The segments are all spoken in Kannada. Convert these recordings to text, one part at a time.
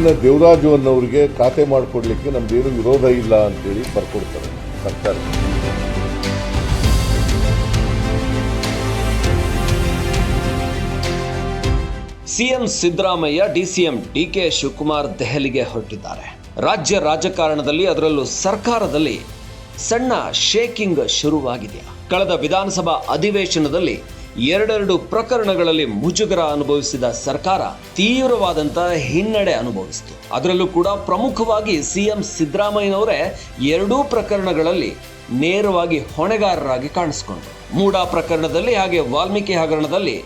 ಇದನ್ನ ದೇವರಾಜು ಅನ್ನೋರಿಗೆ ಖಾತೆ ಮಾಡಿಕೊಡ್ಲಿಕ್ಕೆ ನಮ್ದೇನು ವಿರೋಧ ಇಲ್ಲ ಅಂತೇಳಿ ಬರ್ಕೊಡ್ತಾರೆ ಸರ್ಕಾರ. CM Siddaramaiah DCM D K Shivakumar ದೆಹಲಿಗೆ ಹೊರಟಿದ್ದಾರೆ. ರಾಜ್ಯ ರಾಜಕಾರಣದಲ್ಲಿ ಅದರಲ್ಲೂ ಸರ್ಕಾರದಲ್ಲಿ ಸಣ್ಣ ಶೇಕಿಂಗ್ ಶುರುವಾಗಿದೆಯಾ? ಕಳೆದ ವಿಧಾನಸಭಾ ಅಧಿವೇಶನದಲ್ಲಿ ಎರಡೆರಡು ಪ್ರಕರಣಗಳಲ್ಲಿ ಮುಜುಗರ ಅನುಭವಿಸಿದ ಸರ್ಕಾರ ತೀವ್ರವಾದಂತ ಹಿನ್ನಡೆ ಅನುಭವಿಸಿತು. ಅದರಲ್ಲೂ ಕೂಡ ಪ್ರಮುಖವಾಗಿ ಸಿಎಂ ಸಿದ್ದರಾಮಯ್ಯನವರೇ ಎರಡೂ ಪ್ರಕರಣಗಳಲ್ಲಿ ನೇರವಾಗಿ ಹೊಣೆಗಾರರಾಗಿ ಕಾಣಿಸಿಕೊಂಡರು. ಮೂಡಾ ಪ್ರಕರಣದಲ್ಲಿ ಹಾಗೆ ವಾಲ್ಮೀಕಿ ಹಗರಣದಲ್ಲಿ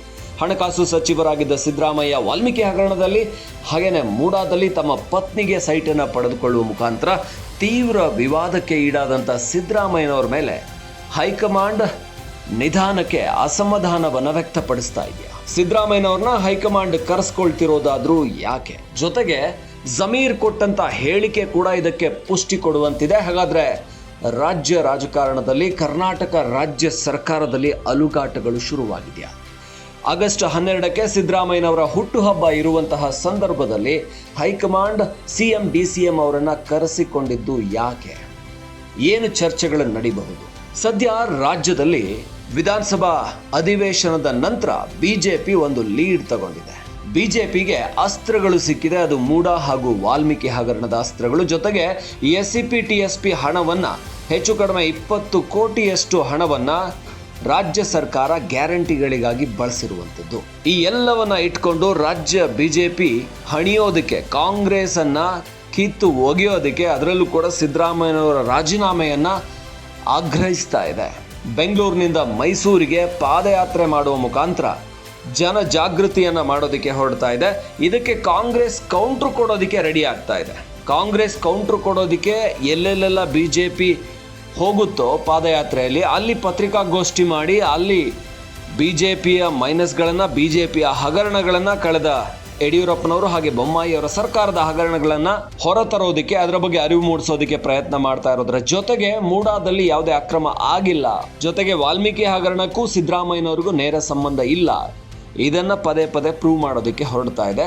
ಹಣಕಾಸು ಸಚಿವರಾಗಿದ್ದ ಸಿದ್ದರಾಮಯ್ಯ ವಾಲ್ಮೀಕಿ ಹಗರಣದಲ್ಲಿ ಹಾಗೇನೆ ಮೂಡಾದಲ್ಲಿ ತಮ್ಮ ಪತ್ನಿಗೆ ಸೈಟನ್ನು ಪಡೆದುಕೊಳ್ಳುವ ಮುಖಾಂತರ ತೀವ್ರ ವಿವಾದಕ್ಕೆ ಈಡಾದಂಥ ಸಿದ್ದರಾಮಯ್ಯನವರ ಮೇಲೆ ಹೈಕಮಾಂಡ್ ನಿಧಾನಕ್ಕೆ ಅಸಮಾಧಾನವನ್ನ ವ್ಯಕ್ತಪಡಿಸ್ತಾ ಇದೆಯಾ? ಸಿದ್ದರಾಮಯ್ಯನವ್ರನ್ನ ಹೈಕಮಾಂಡ್ ಕರೆಸ್ಕೊಳ್ತಿರೋದಾದ್ರೂ ಯಾಕೆ? ಜೊತೆಗೆ ಜಮೀರ್ ಕೊಟ್ಟಂತ ಹೇಳಿಕೆ ಕೂಡ ಇದಕ್ಕೆ ಪುಷ್ಟಿ ಕೊಡುವಂತಿದೆ. ಹಾಗಾದ್ರೆ ರಾಜ್ಯ ರಾಜಕಾರಣದಲ್ಲಿ, ಕರ್ನಾಟಕ ರಾಜ್ಯ ಸರ್ಕಾರದಲ್ಲಿ ಅಲುಗಾಟಗಳು ಶುರುವಾಗಿದೆಯಾ? ಆಗಸ್ಟ್ ಹನ್ನೆರಡಕ್ಕೆ ಸಿದ್ದರಾಮಯ್ಯನವರ ಹುಟ್ಟುಹಬ್ಬ ಇರುವಂತಹ ಸಂದರ್ಭದಲ್ಲಿ ಹೈಕಮಾಂಡ್ ಸಿಎಂ ಎಂ ಅವರನ್ನ ಕರೆಸಿಕೊಂಡಿದ್ದು ಯಾಕೆ? ಏನು ಚರ್ಚೆಗಳು ನಡೀಬಹುದು? ಸದ್ಯ ರಾಜ್ಯದಲ್ಲಿ ವಿಧಾನಸಭಾ ಅಧಿವೇಶನದ ನಂತರ ಬಿಜೆಪಿ ಒಂದು ಲೀಡ್ ತಗೊಂಡಿದೆ. ಬಿಜೆಪಿಗೆ ಅಸ್ತ್ರಗಳು ಸಿಕ್ಕಿದೆ, ಅದು ಮೂಡ ಹಾಗೂ ವಾಲ್ಮೀಕಿ ಹಗರಣದ ಅಸ್ತ್ರಗಳು. ಜೊತೆಗೆ S C P T S P ಹಣವನ್ನ ಹೆಚ್ಚು ಕಡಿಮೆ ಇಪ್ಪತ್ತು ಕೋಟಿಯಷ್ಟು ಹಣವನ್ನ ರಾಜ್ಯ ಸರ್ಕಾರ ಗ್ಯಾರಂಟಿಗಳಿಗಾಗಿ ಬಳಸಿರುವಂಥದ್ದು. ಈ ಎಲ್ಲವನ್ನ ಇಟ್ಕೊಂಡು ರಾಜ್ಯ ಬಿಜೆಪಿ ಹಣಿಯೋದಕ್ಕೆ ಕಾಂಗ್ರೆಸ್ ಅನ್ನ ಕಿತ್ತು ಒಗೆಯೋದಕ್ಕೆ, ಅದರಲ್ಲೂ ಕೂಡ ಸಿದ್ದರಾಮಯ್ಯನವರ ರಾಜೀನಾಮೆಯನ್ನ ಆಗ್ರಹಿಸ್ತಾ ಇದೆ. ಬೆಂಗಳೂರಿನಿಂದ ಮೈಸೂರಿಗೆ ಪಾದಯಾತ್ರೆ ಮಾಡುವ ಮುಖಾಂತರ ಜನ ಜಾಗೃತಿಯನ್ನು ಮಾಡೋದಕ್ಕೆ ಹೊರಡ್ತಾ ಇದೆ. ಇದಕ್ಕೆ ಕಾಂಗ್ರೆಸ್ ಕೌಂಟ್ರ್ ಕೊಡೋದಕ್ಕೆ ರೆಡಿ ಆಗ್ತಾ ಇದೆ. ಕಾಂಗ್ರೆಸ್ ಕೌಂಟ್ರ್ ಕೊಡೋದಕ್ಕೆ ಎಲ್ಲೆಲ್ಲೆಲ್ಲ ಬಿ ಜೆ ಪಿ ಹೋಗುತ್ತೋ ಪಾದಯಾತ್ರೆಯಲ್ಲಿ, ಅಲ್ಲಿ ಪತ್ರಿಕಾಗೋಷ್ಠಿ ಮಾಡಿ, ಅಲ್ಲಿ ಬಿ ಜೆ ಪಿಯ ಮೈನಸ್ಗಳನ್ನು ಬಿ ಜೆ ಪಿಯ ಹಗರಣಗಳನ್ನು ಕಳೆದ ಯಡಿಯೂರಪ್ಪನವರು ಹಾಗೆ ಬೊಮ್ಮಾಯಿ ಅವರ ಸರ್ಕಾರದ ಹಗರಣಗಳನ್ನು ಹೊರತರೋದಕ್ಕೆ, ಅದರ ಬಗ್ಗೆ ಅರಿವು ಮೂಡಿಸೋದಕ್ಕೆ ಪ್ರಯತ್ನ ಮಾಡ್ತಾ ಇರೋದ್ರ ಜೊತೆಗೆ ಮೂಡಾದಲ್ಲಿ ಯಾವುದೇ ಅಕ್ರಮ ಆಗಿಲ್ಲ. ಜೊತೆಗೆ ವಾಲ್ಮೀಕಿ ಹಗರಣಕ್ಕೂ ಸಿದ್ದರಾಮಯ್ಯನವರಿಗೂ ನೇರ ಸಂಬಂಧ ಇಲ್ಲ. ಇದನ್ನ ಪದೇ ಪದೇ ಪ್ರೂವ್ ಮಾಡೋದಕ್ಕೆ ಹೊರಡ್ತಾ ಇದೆ.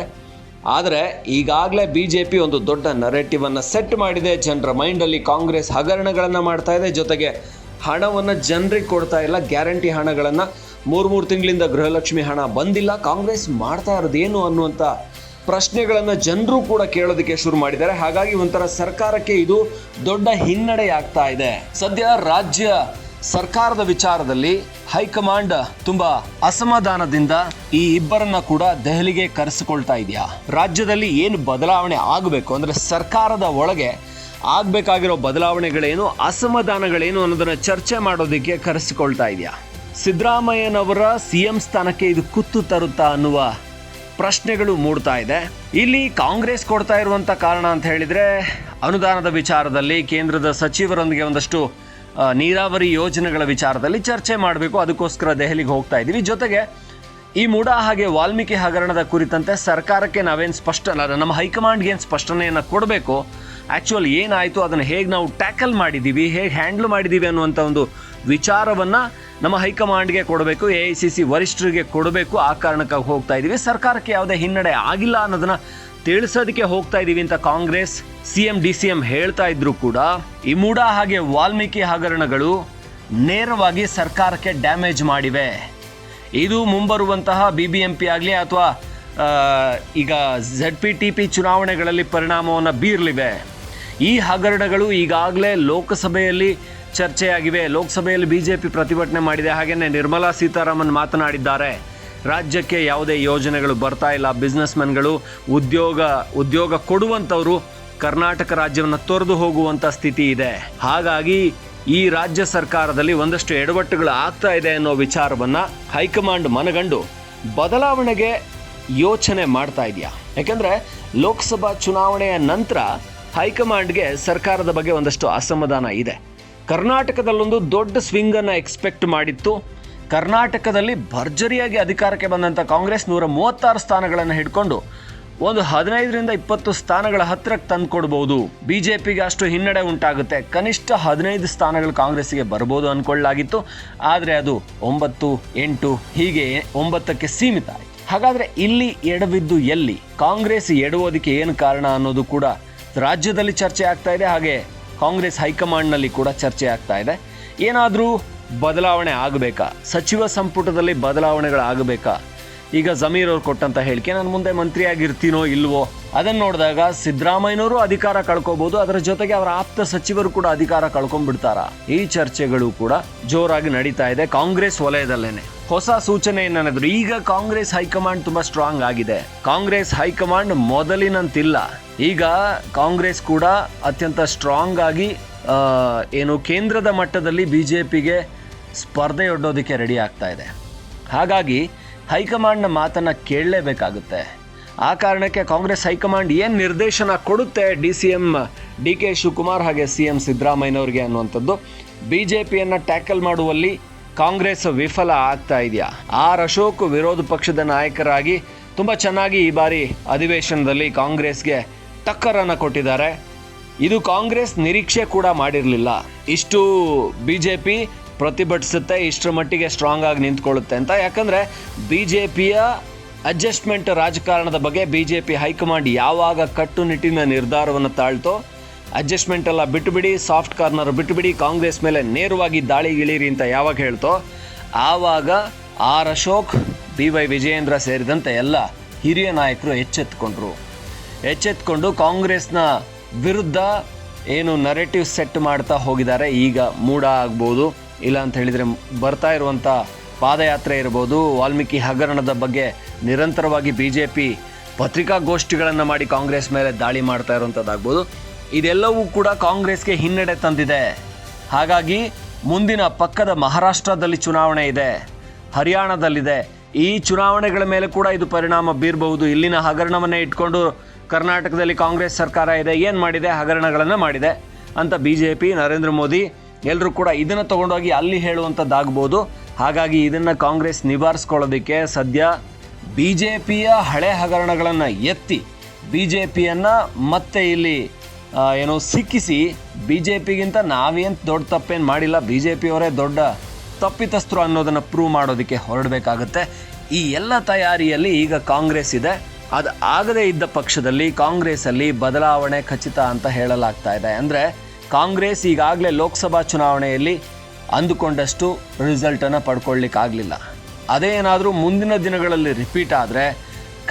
ಆದರೆ ಈಗಾಗಲೇ ಬಿ ಜೆ ಪಿ ಒಂದು ದೊಡ್ಡ ನರೇಟಿವ್ ಅನ್ನು ಸೆಟ್ ಮಾಡಿದೆ. ಜನರ ಮೈಂಡಲ್ಲಿ ಕಾಂಗ್ರೆಸ್ ಹಗರಣಗಳನ್ನು ಮಾಡ್ತಾ ಇದೆ. ಜೊತೆಗೆ ಹಣವನ್ನು ಜನರಿಗೆ ಕೊಡ್ತಾ ಇಲ್ಲ. ಗ್ಯಾರಂಟಿ ಹಣಗಳನ್ನು ಮೂರು ಮೂರು ತಿಂಗಳಿಂದ ಗೃಹಲಕ್ಷ್ಮಿ ಹಣ ಬಂದಿಲ್ಲ, ಕಾಂಗ್ರೆಸ್ ಮಾಡ್ತಾ ಇರೋದೇನು ಅನ್ನುವಂಥ ಪ್ರಶ್ನೆಗಳನ್ನು ಜನರು ಕೂಡ ಕೇಳೋದಕ್ಕೆ ಶುರು ಮಾಡಿದ್ದಾರೆ. ಹಾಗಾಗಿ ಒಂಥರ ಸರ್ಕಾರಕ್ಕೆ ಇದು ದೊಡ್ಡ ಹಿನ್ನಡೆ ಆಗ್ತಾ ಇದೆ. ಸದ್ಯ ರಾಜ್ಯ ಸರ್ಕಾರದ ವಿಚಾರದಲ್ಲಿ ಹೈಕಮಾಂಡ್ ತುಂಬಾ ಅಸಮಾಧಾನದಿಂದ ಈ ಇಬ್ಬರನ್ನ ಕೂಡ ದೆಹಲಿಗೆ ಕರೆಸಿಕೊಳ್ತಾ ಇದೆಯಾ? ರಾಜ್ಯದಲ್ಲಿ ಏನು ಬದಲಾವಣೆ ಆಗಬೇಕು? ಅಂದ್ರೆ ಸರ್ಕಾರದ ಒಳಗೆ ಆಗಬೇಕಾಗಿರೋ ಬದಲಾವಣೆಗಳೇನು, ಅಸಮಾಧಾನಗಳೇನು ಅನ್ನೋದನ್ನ ಚರ್ಚೆ ಮಾಡೋದಕ್ಕೆ ಕರೆಸಿಕೊಳ್ತಾ ಇದೆಯಾ? ಸಿದ್ದರಾಮಯ್ಯನವರ ಸಿಎಂ ಸ್ಥಾನಕ್ಕೆ ಇದು ಕುತ್ತು ತರುತ್ತಾ ಅನ್ನುವ ಪ್ರಶ್ನೆಗಳು ಮೂಡ್ತಾ ಇದೆ. ಇಲ್ಲಿ ಕಾಂಗ್ರೆಸ್ ಕೊಡ್ತಾ ಇರುವಂಥ ಕಾರಣ ಅಂತ ಹೇಳಿದ್ರೆ, ಅನುದಾನದ ವಿಚಾರದಲ್ಲಿ ಕೇಂದ್ರದ ಸಚಿವರೊಂದಿಗೆ ಒಂದಷ್ಟು ನೀರಾವರಿ ಯೋಜನೆಗಳ ವಿಚಾರದಲ್ಲಿ ಚರ್ಚೆ ಮಾಡಬೇಕು. ಅದಕ್ಕೋಸ್ಕರ ದೆಹಲಿಗೆ ಹೋಗ್ತಾ ಇದ್ದೀವಿ ಜೊತೆಗೆ ಈ ಮೂಡ ಹಾಗೆ ವಾಲ್ಮೀಕಿ ಹಗರಣದ ಕುರಿತಂತೆ ಸರ್ಕಾರಕ್ಕೆ ನಾವೇನು ಸ್ಪಷ್ಟ ನಮ್ಮ ಹೈಕಮಾಂಡ್ಗೆ ಏನು ಸ್ಪಷ್ಟನೆಯನ್ನು ಕೊಡಬೇಕು? ಆ್ಯಕ್ಚುಲ್ ಏನಾಯಿತು? ಅದನ್ನು ಹೇಗೆ ನಾವು ಟ್ಯಾಕಲ್ ಮಾಡಿದ್ದೀವಿ ಹೇಗೆ ಹ್ಯಾಂಡ್ಲ್ ಮಾಡಿದ್ದೀವಿ ಅನ್ನುವಂಥ ಒಂದು ವಿಚಾರವನ್ನು ನಮ್ಮ ಹೈಕಮಾಂಡ್ಗೆ ಕೊಡಬೇಕು, ಎ ಐ ಸಿ ಸಿ ವರಿಷ್ಠರಿಗೆ ಕೊಡಬೇಕು ಆ ಕಾರಣಕ್ಕಾಗಿ ಹೋಗ್ತಾ ಇದ್ದೀವಿ ಸರ್ಕಾರಕ್ಕೆ ಯಾವುದೇ ಹಿನ್ನಡೆ ಆಗಿಲ್ಲ ಅನ್ನೋದನ್ನ ತಿಳಿಸೋದಕ್ಕೆ ಹೋಗ್ತಾ ಇದ್ದೀವಿ ಅಂತ Congress, C M, D C M ಹೇಳ್ತಾ ಇದ್ರು ಕೂಡ ಈ ಮೂಡ ಹಾಗೆ ವಾಲ್ಮೀಕಿ ಹಗರಣಗಳು ನೇರವಾಗಿ ಸರ್ಕಾರಕ್ಕೆ ಡ್ಯಾಮೇಜ್ ಮಾಡಿವೆ. ಇದು ಮುಂಬರುವಂತಹ ಬಿ ಬಿ ಎಂ ಪಿ ಆಗಲಿ ಅಥವಾ ಈಗ ಝಡ್ ಪಿ ಟಿ ಪಿ ಚುನಾವಣೆಗಳಲ್ಲಿ ಪರಿಣಾಮವನ್ನು ಬೀರಲಿವೆ. ಈ ಹಗರಣಗಳು ಈಗಾಗಲೇ ಲೋಕಸಭೆಯಲ್ಲಿ ಚರ್ಚೆಯಾಗಿವೆ. ಲೋಕಸಭೆಯಲ್ಲಿ ಬಿಜೆಪಿ ಪ್ರತಿಭಟನೆ ಮಾಡಿದೆ. ಹಾಗೆಯೇ ನಿರ್ಮಲಾ ಸೀತಾರಾಮನ್ ಮಾತನಾಡಿದ್ದಾರೆ. ರಾಜ್ಯಕ್ಕೆ ಯಾವುದೇ ಯೋಜನೆಗಳು ಬರ್ತಾ ಇಲ್ಲ. ಬಿಸ್ನೆಸ್ಮೆನ್ಗಳು ಉದ್ಯೋಗ ಉದ್ಯೋಗ ಕೊಡುವಂಥವರು ಕರ್ನಾಟಕ ರಾಜ್ಯವನ್ನು ತೊರೆದು ಹೋಗುವಂಥ ಸ್ಥಿತಿ ಇದೆ. ಹಾಗಾಗಿ ಈ ರಾಜ್ಯ ಸರ್ಕಾರದಲ್ಲಿ ಒಂದಷ್ಟು ಎಡವಟ್ಟುಗಳು ಆಗ್ತಾ ಇದೆ ಅನ್ನೋ ವಿಚಾರವನ್ನು ಹೈಕಮಾಂಡ್ ಮನಗಂಡು ಬದಲಾವಣೆಗೆ ಯೋಚನೆ ಮಾಡ್ತಾ ಇದೆಯಾ? ಯಾಕೆಂದರೆ ಲೋಕಸಭಾ ಚುನಾವಣೆಯ ನಂತರ ಹೈಕಮಾಂಡ್ಗೆ ಸರ್ಕಾರದ ಬಗ್ಗೆ ಒಂದಷ್ಟು ಅಸಮಾಧಾನ ಇದೆ. ಕರ್ನಾಟಕದಲ್ಲೊಂದು ದೊಡ್ಡ ಸ್ವಿಂಗ್ ಅನ್ನ ಎಕ್ಸ್ಪೆಕ್ಟ್ ಮಾಡಿತ್ತು. ಕರ್ನಾಟಕದಲ್ಲಿ ಭರ್ಜರಿಯಾಗಿ ಅಧಿಕಾರಕ್ಕೆ ಬಂದಂಥ ಕಾಂಗ್ರೆಸ್ ನೂರ ಮೂವತ್ತಾರು ಸ್ಥಾನಗಳನ್ನು ಹಿಡ್ಕೊಂಡು ಒಂದು ಹದಿನೈದರಿಂದ ಇಪ್ಪತ್ತು ಸ್ಥಾನಗಳ ಹತ್ತಿರಕ್ಕೆ ತಂದು ಕೊಡ್ಬೋದು ಬಿ ಜೆ ಪಿಗೆ ಅಷ್ಟು ಹಿನ್ನಡೆ ಉಂಟಾಗುತ್ತೆ. ಕನಿಷ್ಠ ಹದಿನೈದು ಸ್ಥಾನಗಳು ಕಾಂಗ್ರೆಸ್ಸಿಗೆ ಬರ್ಬೋದು ಅಂದ್ಕೊಳ್ಳಾಗಿತ್ತು ಆದರೆ ಅದು ಒಂಬತ್ತು, ಎಂಟು, ಹೀಗೆ ಒಂಬತ್ತಕ್ಕೆ ಸೀಮಿತ ಆಯಿತು. ಹಾಗಾದರೆ ಇಲ್ಲಿ ಎಡವಿದ್ದು ಎಲ್ಲಿ? ಕಾಂಗ್ರೆಸ್ ಎಡುವುದಕ್ಕೆ ಏನು ಕಾರಣ ಅನ್ನೋದು ಕೂಡ ರಾಜ್ಯದಲ್ಲಿ ಚರ್ಚೆ ಆಗ್ತಾ ಇದೆ. ಹಾಗೆ ಕಾಂಗ್ರೆಸ್ ಹೈಕಮಾಂಡ್ನಲ್ಲಿ ಕೂಡ ಚರ್ಚೆ ಆಗ್ತಾ ಇದೆ. ಏನಾದರೂ ಬದಲಾವಣೆ ಆಗಬೇಕಾ? ಸಚಿವ ಸಂಪುಟದಲ್ಲಿ ಬದಲಾವಣೆಗಳಾಗಬೇಕಾ ಈಗ ಜಮೀರ್ ಅವ್ರು ಕೊಟ್ಟಂತ ಹೇಳಿಕೆ, ನಾನು ಮುಂದೆ ಮಂತ್ರಿಯಾಗಿರ್ತೀನೋ ಇಲ್ವೋ? ಅದನ್ನು ನೋಡಿದಾಗ ಸಿದ್ದರಾಮಯ್ಯನವರು ಅಧಿಕಾರ ಕಳ್ಕೋಬಹುದು ಅದರ ಜೊತೆಗೆ ಅವರ ಆಪ್ತ ಸಚಿವರು ಕೂಡ ಅಧಿಕಾರ ಕಳ್ಕೊಂಡ್ಬಿಡ್ತಾರ? ಈ ಚರ್ಚೆಗಳು ಕೂಡ ಜೋರಾಗಿ ನಡೀತಾ ಇದೆ ಕಾಂಗ್ರೆಸ್ ವಲಯದಲ್ಲೇನೆ. ಹೊಸ ಸೂಚನೆ ಏನಾದ್ರು ಈಗ ಕಾಂಗ್ರೆಸ್ ಹೈಕಮಾಂಡ್ ತುಂಬಾ ಸ್ಟ್ರಾಂಗ್ ಆಗಿದೆ. ಕಾಂಗ್ರೆಸ್ ಹೈಕಮಾಂಡ್ ಮೊದಲಿನಂತಿಲ್ಲ. ಈಗ ಕಾಂಗ್ರೆಸ್ ಕೂಡ ಅತ್ಯಂತ ಸ್ಟ್ರಾಂಗ್ ಆಗಿ ಏನು ಕೇಂದ್ರದ ಮಟ್ಟದಲ್ಲಿ ಬಿ ಜೆ ಪಿಗೆ ಸ್ಪರ್ಧೆಯೊಡ್ಡೋದಕ್ಕೆ ರೆಡಿ ಆಗ್ತಾ ಇದೆ. ಹಾಗಾಗಿ ಹೈಕಮಾಂಡ್ನ ಮಾತನ್ನು ಕೇಳಲೇಬೇಕಾಗುತ್ತೆ. ಆ ಕಾರಣಕ್ಕೆ ಕಾಂಗ್ರೆಸ್ ಹೈಕಮಾಂಡ್ ಏನು ನಿರ್ದೇಶನ ಕೊಡುತ್ತೆ D C M, D K Shivakumar ಹಾಗೆ ಸಿ ಎಂ ಸಿದ್ದರಾಮಯ್ಯನವ್ರಿಗೆ ಅನ್ನುವಂಥದ್ದು ಬಿ ಜೆ ಪಿಯನ್ನು ಟ್ಯಾಕಲ್ ಮಾಡುವಲ್ಲಿ ಕಾಂಗ್ರೆಸ್ ವಿಫಲ ಆಗ್ತಾ ಇದೆಯಾ? ಆರ್ ಅಶೋಕ್ ವಿರೋಧ ಪಕ್ಷದ ನಾಯಕರಾಗಿ ತುಂಬ ಚೆನ್ನಾಗಿ ಈ ಬಾರಿ ಅಧಿವೇಶನದಲ್ಲಿ ಕಾಂಗ್ರೆಸ್ಗೆ ಟಕ್ಕರನ್ನು ಕೊಟ್ಟಿದ್ದಾರೆ. ಇದು ಕಾಂಗ್ರೆಸ್ ನಿರೀಕ್ಷೆ ಕೂಡ ಮಾಡಿರಲಿಲ್ಲ. ಇಷ್ಟು ಬಿ ಜೆ ಪಿ ಪ್ರತಿಭಟಿಸುತ್ತೆ, ಇಷ್ಟರ ಮಟ್ಟಿಗೆ ಸ್ಟ್ರಾಂಗ್ ಆಗಿ ನಿಂತ್ಕೊಳ್ಳುತ್ತೆ ಅಂತ. ಯಾಕಂದರೆ ಬಿ ಜೆ ಪಿಯ ಅಡ್ಜಸ್ಟ್ಮೆಂಟ್ ರಾಜಕಾರಣದ ಬಗ್ಗೆ ಬಿ ಜೆ ಪಿ ಹೈಕಮಾಂಡ್ ಯಾವಾಗ ಕಟ್ಟುನಿಟ್ಟಿನ ನಿರ್ಧಾರವನ್ನು ತಾಳ್ತೋ ಅಡ್ಜಸ್ಟ್ಮೆಂಟ್ ಎಲ್ಲ ಬಿಟ್ಟುಬಿಡಿ ಸಾಫ್ಟ್ ಕಾರ್ನರ್ ಬಿಟ್ಟುಬಿಡಿ, ಕಾಂಗ್ರೆಸ್ ಮೇಲೆ ನೇರವಾಗಿ ದಾಳಿ ಇಳಿರಿ ಅಂತ ಯಾವಾಗ ಹೇಳ್ತೋ, ಆವಾಗ R Ashok B Y Vijayendra ಸೇರಿದಂತೆ ಎಲ್ಲ ಹಿರಿಯ ನಾಯಕರು ಎಚ್ಚೆತ್ಕೊಂಡ್ರು ಎಚ್ಚೆತ್ಕೊಂಡು ಕಾಂಗ್ರೆಸ್ನ ವಿರುದ್ಧ ಏನು ನರೇಟಿವ್ ಸೆಟ್ ಮಾಡ್ತಾ ಹೋಗಿದ್ದಾರೆ. ಈಗ ಮೂಡ ಆಗ್ಬೋದು. ಇಲ್ಲ ಅಂತ ಹೇಳಿದರೆ ಬರ್ತಾ ಇರುವಂಥ ಪಾದಯಾತ್ರೆ ಇರ್ಬೋದು. ವಾಲ್ಮೀಕಿ ಹಗರಣದ ಬಗ್ಗೆ ನಿರಂತರವಾಗಿ ಬಿ ಜೆ ಪಿ ಪತ್ರಿಕಾಗೋಷ್ಠಿಗಳನ್ನು ಮಾಡಿ ಕಾಂಗ್ರೆಸ್ ಮೇಲೆ ದಾಳಿ ಮಾಡ್ತಾ ಇರುವಂಥದ್ದಾಗ್ಬೋದು ಇದೆಲ್ಲವೂ ಕೂಡ ಕಾಂಗ್ರೆಸ್ಗೆ ಹಿನ್ನಡೆ ತಂದಿದೆ. ಹಾಗಾಗಿ ಮುಂದಿನ ಪಕ್ಕದ ಮಹಾರಾಷ್ಟ್ರದಲ್ಲಿ ಚುನಾವಣೆ ಇದೆ. ಹರಿಯಾಣದಲ್ಲಿದೆ. ಈ ಚುನಾವಣೆಗಳ ಮೇಲೆ ಕೂಡ ಇದು ಪರಿಣಾಮ ಬೀರಬಹುದು. ಇಲ್ಲಿನ ಹಗರಣವನ್ನೇ ಇಟ್ಕೊಂಡು ಕರ್ನಾಟಕದಲ್ಲಿ ಕಾಂಗ್ರೆಸ್ ಸರ್ಕಾರ ಇದೆ, ಏನು ಮಾಡಿದೆ, ಹಗರಣಗಳನ್ನು ಮಾಡಿದೆ ಅಂತ B J P Narendra Modi ಎಲ್ಲರೂ ಕೂಡ ಇದನ್ನು ತೊಗೊಂಡೋಗಿ ಅಲ್ಲಿ ಹೇಳುವಂಥದ್ದಾಗ್ಬೋದು. ಹಾಗಾಗಿ ಇದನ್ನು ಕಾಂಗ್ರೆಸ್ ನಿವಾರಿಸ್ಕೊಳ್ಳೋದಕ್ಕೆ ಸದ್ಯ ಬಿ ಜೆ ಪಿಯ ಹಳೆ ಹಗರಣಗಳನ್ನು ಎತ್ತಿ ಬಿ ಜೆ ಪಿಯನ್ನು ಮತ್ತೆ ಇಲ್ಲಿ ಏನೋ ಸಿಕ್ಕಿಸಿ ಬಿ ಜೆ ಪಿಗಿಂತ ನಾವೇನು ದೊಡ್ಡ ತಪ್ಪೇನು ಮಾಡಿಲ್ಲ ಬಿ ಜೆ ಪಿಯವರೇ ದೊಡ್ಡ ತಪ್ಪಿತಸ್ಥರು ಅನ್ನೋದನ್ನು ಪ್ರೂವ್ ಮಾಡೋದಕ್ಕೆ ಹೊರಡಬೇಕಾಗುತ್ತೆ. ಈ ಎಲ್ಲ ತಯಾರಿಯಲ್ಲಿ ಈಗ ಕಾಂಗ್ರೆಸ್ ಇದೆ. ಅದು ಆಗದೇ ಇದ್ದ ಪಕ್ಷದಲ್ಲಿ ಕಾಂಗ್ರೆಸ್ಸಲ್ಲಿ ಬದಲಾವಣೆ ಖಚಿತ ಅಂತ ಹೇಳಲಾಗ್ತಾ ಇದೆ. ಅಂದರೆ ಕಾಂಗ್ರೆಸ್ ಈಗಾಗಲೇ ಲೋಕಸಭಾ ಚುನಾವಣೆಯಲ್ಲಿ ಅಂದುಕೊಂಡಷ್ಟು ರಿಸಲ್ಟನ್ನು ಪಡ್ಕೊಳ್ಳಿಕ್ಕಾಗಲಿಲ್ಲ. ಅದೇ ಏನಾದರೂ ಮುಂದಿನ ದಿನಗಳಲ್ಲಿ ರಿಪೀಟ್ ಆದರೆ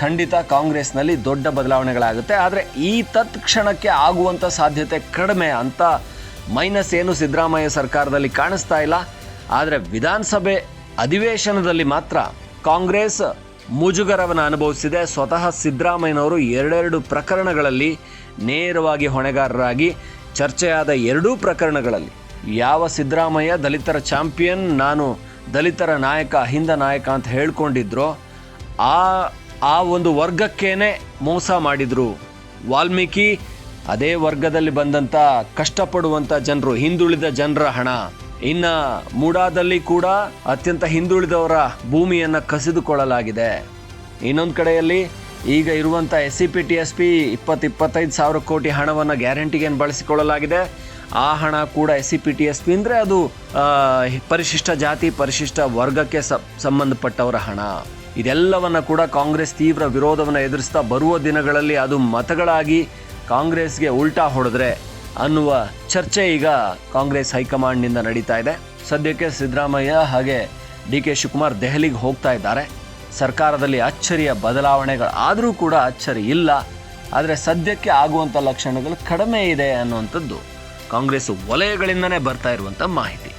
ಖಂಡಿತ ಕಾಂಗ್ರೆಸ್ನಲ್ಲಿ ದೊಡ್ಡ ಬದಲಾವಣೆಗಳಾಗುತ್ತೆ. ಆದರೆ ಈ ತತ್ಕ್ಷಣಕ್ಕೆ ಆಗುವಂಥ ಸಾಧ್ಯತೆ ಕಡಿಮೆ ಅಂತ ಮೈನಸ್ ಏನು ಸಿದ್ದರಾಮಯ್ಯ ಸರ್ಕಾರದಲ್ಲಿ ಕಾಣಿಸ್ತಾ ಇಲ್ಲ. ಆದರೆ ವಿಧಾನಸಭೆ ಅಧಿವೇಶನದಲ್ಲಿ ಮಾತ್ರ ಕಾಂಗ್ರೆಸ್ ಮುಜುಗರವನ್ನು ಅನುಭವಿಸಿದೆ. ಸ್ವತಃ ಸಿದ್ದರಾಮಯ್ಯನವರು ಎರಡೆರಡು ಪ್ರಕರಣಗಳಲ್ಲಿ ನೇರವಾಗಿ ಹೊಣೆಗಾರರಾಗಿ, ಚರ್ಚೆಯಾದ ಎರಡೂ ಪ್ರಕರಣಗಳಲ್ಲಿ ಯಾವ ಸಿದ್ದರಾಮಯ್ಯ ದಲಿತರ ಚಾಂಪಿಯನ್, ನಾನು ದಲಿತರ ನಾಯಕ ಹಿಂದ ನಾಯಕ ಅಂತ ಹೇಳ್ಕೊಂಡಿದ್ರೋ, ಆ ಆ ಒಂದು ವರ್ಗಕ್ಕೇನೆ ಮೋಸ ಮಾಡಿದ್ರು. ವಾಲ್ಮೀಕಿ, ಅದೇ ವರ್ಗದಲ್ಲಿ ಬಂದಂಥ ಕಷ್ಟಪಡುವಂಥ ಜನರು, ಹಿಂದುಳಿದ ಜನರ ಹಣ. ಇನ್ನ ಮೂಡಾದಲ್ಲಿ ಕೂಡ ಅತ್ಯಂತ ಹಿಂದುಳಿದವರ ಭೂಮಿಯನ್ನು ಕಸಿದುಕೊಳ್ಳಲಾಗಿದೆ. ಇನ್ನೊಂದು ಕಡೆಯಲ್ಲಿ ಈಗ ಇರುವಂಥ S C P T S P ಇಪ್ಪತ್ತು ಇಪ್ಪತ್ತೈದು ಸಾವಿರ ಕೋಟಿ ಹಣವನ್ನು ಗ್ಯಾರಂಟಿಗೆ ಬಳಸಿಕೊಳ್ಳಲಾಗಿದೆ. ಆ ಹಣ ಕೂಡ S C P T S P ಅಂದರೆ ಅದು ಪರಿಶಿಷ್ಟ ಜಾತಿ, ಪರಿಶಿಷ್ಟ ವರ್ಗಕ್ಕೆ ಸಂಬಂಧಪಟ್ಟವರ ಹಣ. ಇದೆಲ್ಲವನ್ನ ಕೂಡ ಕಾಂಗ್ರೆಸ್ ತೀವ್ರ ವಿರೋಧವನ್ನು ಎದುರಿಸ್ತಾ ಬರುವ ದಿನಗಳಲ್ಲಿ ಅದು ಮತಗಳಾಗಿ ಕಾಂಗ್ರೆಸ್ಗೆ ಉಲ್ಟಾ ಹೊಡೆದ್ರೆ ಅನ್ನುವ ಚರ್ಚೆ ಈಗ ಕಾಂಗ್ರೆಸ್ ಹೈಕಮಾಂಡ್ನಿಂದ ನಡೀತಾ ಇದೆ. ಸದ್ಯಕ್ಕೆ ಸಿದ್ದರಾಮಯ್ಯ ಹಾಗೆ ಡಿ ಕೆ ಶಿವಕುಮಾರ್ ದೆಹಲಿಗೆ ಹೋಗ್ತಾ ಇದ್ದಾರೆ. ಸರ್ಕಾರದಲ್ಲಿ ಅಚ್ಚರಿಯ ಬದಲಾವಣೆಗಳು ಆದರೂ ಕೂಡ ಅಚ್ಚರಿ ಇಲ್ಲ. ಆದರೆ ಸದ್ಯಕ್ಕೆ ಆಗುವಂಥ ಲಕ್ಷಣಗಳು ಕಡಿಮೆ ಇದೆ ಅನ್ನುವಂಥದ್ದು ಕಾಂಗ್ರೆಸ್ ವಲಯಗಳಿಂದನೇ ಬರ್ತಾ ಇರುವಂಥ ಮಾಹಿತಿ.